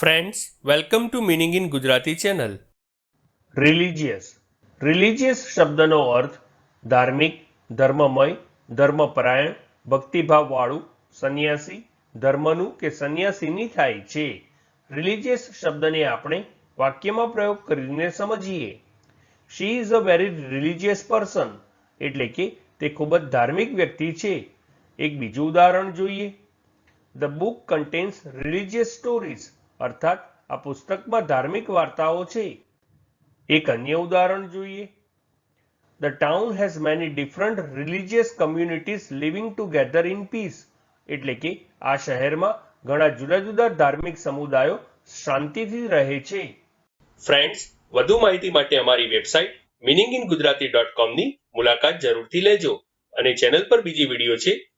Friends welcome to meaning in Gujarati channel religious religious શબ્દનો અર્થ ધાર્મિક, ધર્મમય, ધર્મપરાયણ, ભક્તિભાવવાળું, સંન્યાસી, ધર્મનું કે સંન્યાસીની થાય છે. રિલિજિયસ શબ્દને આપણે વાક્યમાં પ્રયોગ કરીને સમજીએ. She is a very religious person એટલે કે તે ખૂબ જ ધાર્મિક વ્યક્તિ છે. એક બીજું ઉદાહરણ જોઈએ. The book contains religious stories અર્થાત આ પુસ્તકમાં ધાર્મિક વાર્તાઓ છે. એક અન્ય ઉદાહરણ જોઈએ. The town has many different religious communities living together in peace એટલે કે આ શહેરમાં ઘણા જુદા જુદા ધાર્મિક સમુદાયો શાંતિથી રહે છે. ફ્રેન્ડ્સ વધુ માહિતી માટે અમારી website meaning in Gujarati dot કોમની મુલાકાત જરૂરથી લેજો અને ચેનલ પર બીજી વીડિયો છે